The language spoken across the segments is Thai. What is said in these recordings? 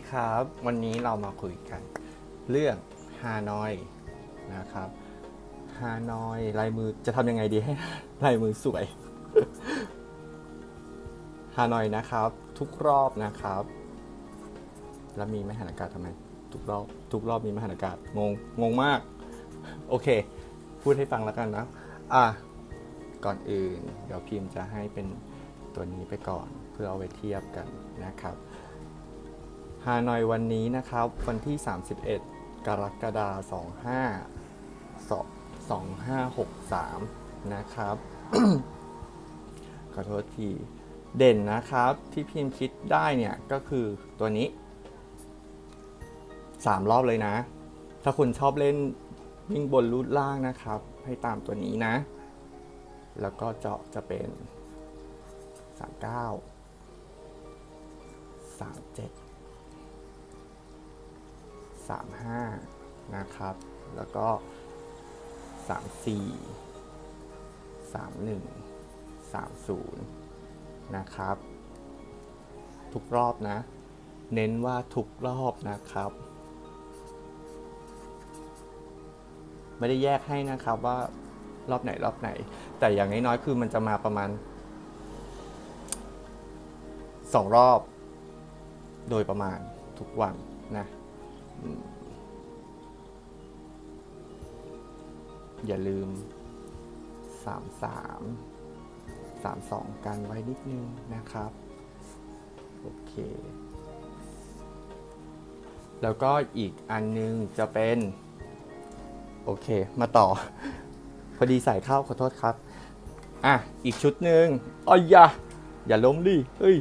วัสดีครับ วันนี้เรามาคุยกัน เรื่องฮานอยนะครับฮานอยลายมือจะทำยังไงดีให้ลายมือสวยฮานอยนะครับ ทุกรอบนะครับ แล้วมีมหันอากาศทำไม ทุกรอบทุกรอบมีมหันอากาศงงงงมาก โอเค พูดให้ฟังแล้วกันนะอะก่อนอื่น เดี๋ยวพิมพ์จะให้เป็นตัวนี้ไปก่อน เพื่อเอาไว้เทียบกันนะครับานอยวันนี้นะครับ วันที่ 31 กรกฎาคม25 2563 นะครับ ขอโทษทีเด่นนะครับที่พิมพ์คิดได้เนี่ยก็คือตัวนี้ 3 รอบเลยนะ ถ้าคุณชอบเล่นวิ่งบนรูดล่างนะครับ ให้ตามตัวนี้นะ แล้วก็เจาะจะเป็น 39 37 35 นะครับ แล้วก็ 34 31 30 นะครับ ทุกรอบนะ เน้นว่าทุกรอบนะครับ ไม่ได้แยกให้นะครับว่ารอบไหนรอบไหน แต่อย่างน้อยๆคือมันจะมาประมาณสองรอบ โดยประมาณทุกวันนะ อืมอย่าลืม 33 32 กันไว้นิดนึงนะครับ โอเค แล้วก็อีกอันนึงจะเป็น โอเค มาต่อ พอดีใส่เข้าขอโทษครับ อะ อีกชุดหนึ่งอ้ยอย่า อย่าล้มดิเฮ้ย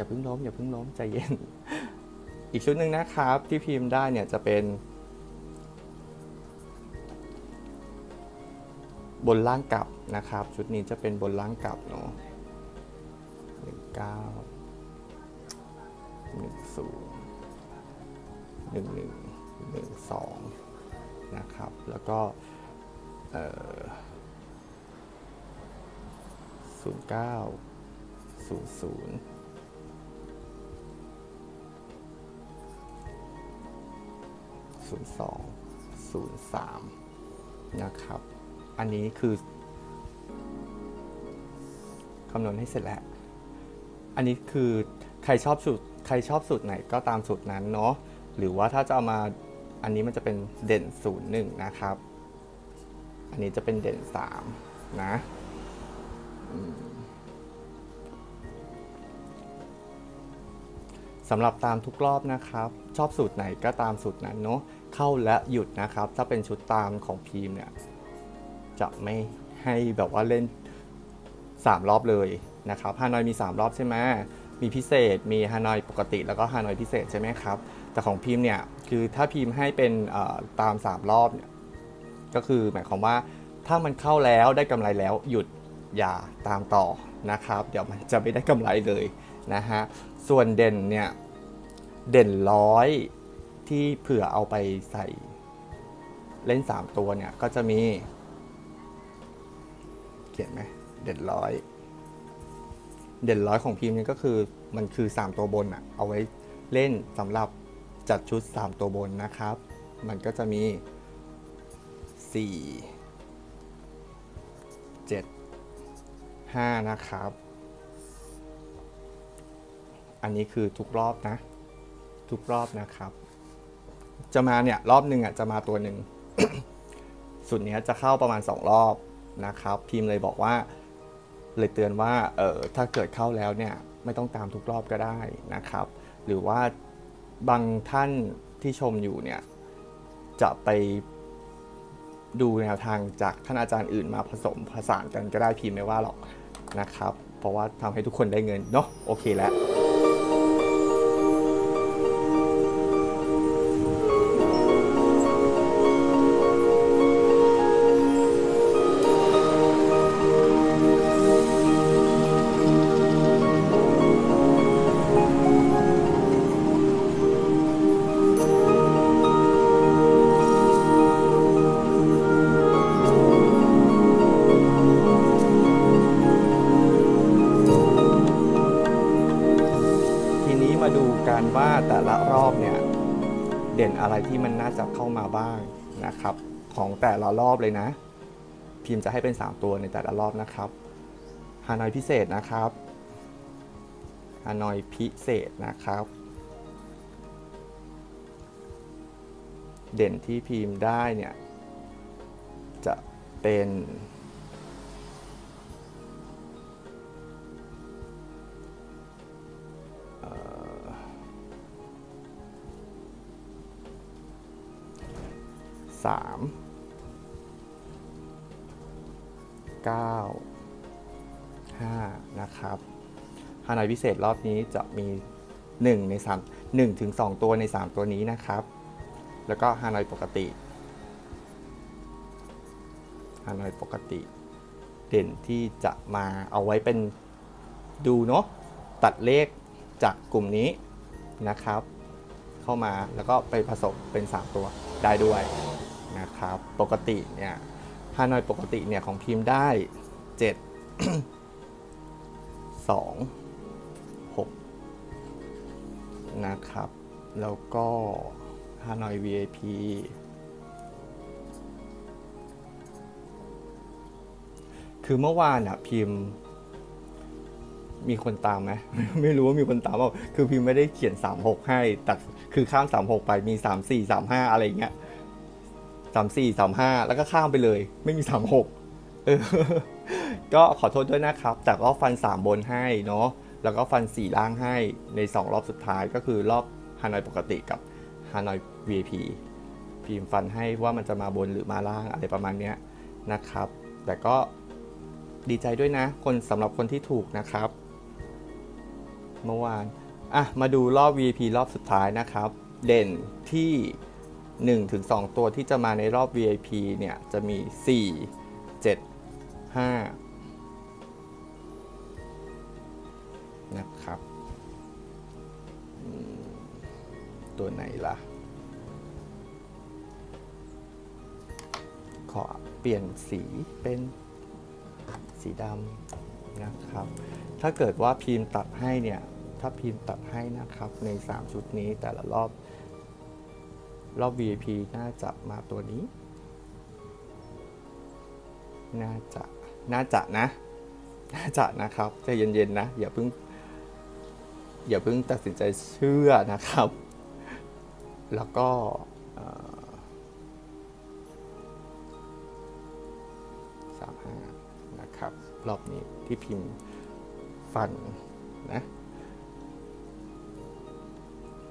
อย่าเพิ่งล้มอย่าเพิ่งล้มใจเย็น อีกชุดหนึ่งนะครับ ที่พิมพ์ได้เนี่ยจะเป็นบนล่างกลับนะครับ ชุดนี้จะเป็นบนล่างกลับเนาะหนึ่งเก้าหนึ่งศูนย์หนึ่งหนึ่งหนึ่งสองนะครับ แล้วก็ศูนย์เก้าศูนย์ศูนย์ ศูนย์สองศูนย์สามนะครับ อันนี้คือคำนวณให้เสร็จแล้ว อันนี้คือใครชอบสูตรใครชอบสูตรไหนก็ตามสูตรนั้นเนาะ หรือว่าถ้าจะเอามาอันนี้มันจะเป็นเด่นศูนย์หนึ่งนะครับ อันนี้จะเป็นเด่นสามนะสำหรับตามทุกรอบนะครับ ชอบสูตรไหนก็ตามสูตรนั้นเนาะ เข้าและหยุดนะครับ ถ้าเป็นชุดตามของพีมเนี่ยจะไม่ให้แบบว่าเล่น 3 รอบเลยนะครับฮานอยมี 3 รอบใช่ไหมมีพิเศษ มีฮานอยปกติ แล้วก็ฮานอยพิเศษใช่ไหมครับ แต่ของพิมพ์เนี่ย คือถ้าพิมพ์ให้เป็นตาม 3 รอบเนี่ย ก็คือหมายความว่าถ้ามันเข้าแล้วได้กำไรแล้วหยุดอย่าตามต่อนะครับ เดี๋ยวมันจะไม่ได้กำไรเลยนะฮะ ส่วนเด่นเนี่ย เด่นร้อย ที่เผื่อเอาไปใส่เล่น 3 ตัวเนี่ย ก็จะมี เขียนไหมเด่นร้อยเด่นร้อยของพิมพ์นี่ก็คือมันคือ 3 ตัวบนอะเอาไว้เล่นสำหรับจัดชุด 3 ตัวบนนะครับ มันก็จะมี 4 7 5 นะครับ อันนี้คือทุกรอบนะ ทุกรอบนะครับ จะมาเนี่ยรอบหนึ่งอะจะมาตัวหนึ่งสุดเนี้ยจะเข้าประมาณ 2 รอบนะครับพิมพ์เลยบอกว่าเลยเตือนว่าเออถ้าเกิดเข้าแล้วเนี่ยไม่ต้องตามทุกรอบก็ได้นะครับ หรือว่าบางท่านที่ชมอยู่เนี่ยจะไปดูแนวทางจากท่านอาจารย์อื่นมาผสมผสานกันก็ได้พิมพ์ไม่ว่าหรอกนะครับ เพราะว่าทำให้ทุกคนได้เงินเนาะโอเคแล้ว เด่นอะไรที่มันน่าจะเข้ามาบ้างนะครับ ของแต่ละรอบเลยนะ พิมพ์จะให้เป็น 3 ตัวในแต่ละรอบนะครับฮานอยพิเศษนะครับฮานอยพิเศษนะครับ เด่นที่พิมพ์ได้เนี่ยจะเป็น 3 9 5 นะครับฮานอยพิเศษรอบนี้จะมี 1 ใน 3 1ถึง2ตัวใน 3 ตัวนี้นะครับ แล้วก็ฮานอยปกติฮานอยปกติ เด่นที่จะมาเอาไว้เป็นดูเนาะตัดเลขจากกลุ่มนี้นะครับ เข้ามาแล้วก็ไปผสมเป็น 3 ตัวได้ด้วย นะครับ ปกติเนี่ยฮานอยปกติเนี่ยของพิมพ์ได้ 7 2 6 นะครับ แล้วก็ฮานอย VIP คือเมื่อวานอะพิมพ์ มีคนตามไหมไม่รู้ว่ามีคนตามเปล่าคือพิมพ์ไม่ได้เขียน 36 ให้แต่คือข้าม 36 ไปมี 34 35 อะไรอย่ สางเงี้ย34 35แล้วก็ข้ามไปเลย ไม่มี36เออก็ขอโทษด้วยนะครับ แต่ก็ฟัน 3 บนให้เนาะแล้วก็ฟัน 4 ล่างให้ใน 2 รอบสุดท้ายก็คือรอบฮานอยปกติกับฮานอย VIP พิมพ์ฟันให้ว่ามันจะมาบนหรือมาล่างอะไรประมาณเนี้ยนะครับ แต่ก็ดีใจด้วยนะ คนสำหรับคนที่ถูกนะครับ เมื่อวานอะมาดูรอบ VIP รอบสุดท้ายนะครับ เด่นที่ 1-2 ตัวที่จะมาในรอบ VIP เนี่ย จะมี 4 7 5 นะครับ ตัวไหนล่ะ ขอเปลี่ยนสีเป็นสีดำนะครับ ถ้าเกิดว่าพิมพ์ตัดให้เนี่ย ถ้าพิมพ์ตัดให้นะครับใน 3 ชุดนี้แต่ละรอบ รอบ VIP น่าจะมาตัวนี้ น่าจะ น่าจะนะ น่าจะนะครับใจเย็นๆนะ อย่าเพิ่ง อย่าเพิ่งตัดสินใจเชื่อนะครับ แล้วก็สามห้านะครับ รอบนี้ที่พิมพ์ฟันนะ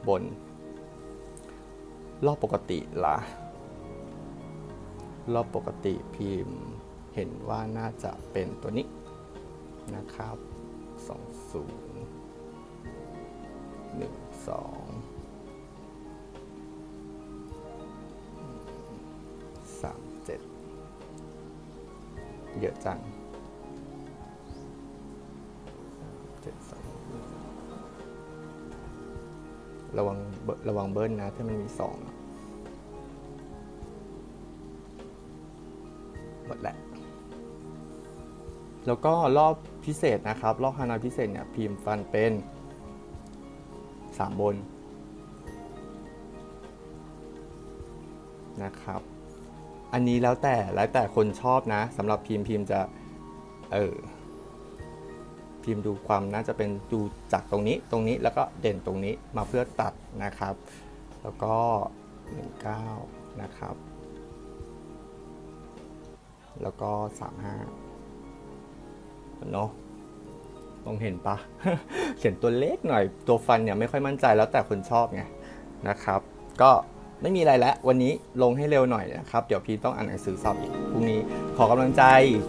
บน รอบปกติละ่ะ รอบปกติพิมพ์เห็นว่าน่าจะเป็นตัวนี้นะครับ 20 12 37 เยอะจัง7 ระวังระวังเบิ้ลนะ ถ้ามันมีสองหมดแหละแล้วก็รอบพิเศษนะครับ รอบฮานอยพิเศษเนี่ยพิมพ์ฟันเป็น 3 บนนะครับ อันนี้แล้วแต่แล้วแต่คนชอบนะสำหรับพิมพ์พิมพ์จะ เออ พิมพ์ดูความน่าจะเป็นดูจากตรงนี้ตรงนี้แล้วก็เด่นตรงนี้มาเพื่อตัดนะครับ แล้วก็ 19 นะครับ แล้วก็ 35 เนาะมองเห็นปะเขียนตัวเล็กหน่อยตัวฟันเนี่ยไม่ค่อยมั่นใจแล้วแต่คนชอบไงนะครับ ก็ ไม่มีอะไรแล้ววันนี้ลงให้เร็วหน่อยนะครับ เดี๋ยวพีต้องอ่านหนังสือสอบอีกพรุ่งนี้ ขอกำลังใจ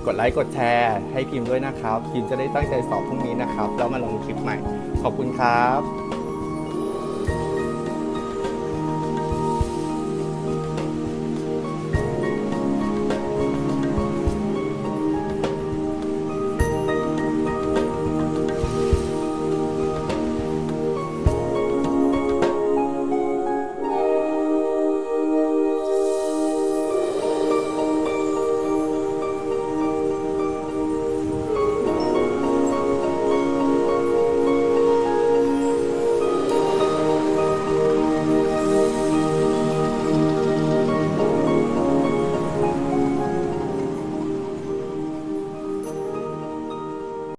กดไลค์กดแชร์ ให้พิมพ์ด้วยนะครับพิมจะได้ตั้งใจสอบพรุ่งนี้นะครับ แล้วมาลงคลิปใหม่ ขอบคุณครับ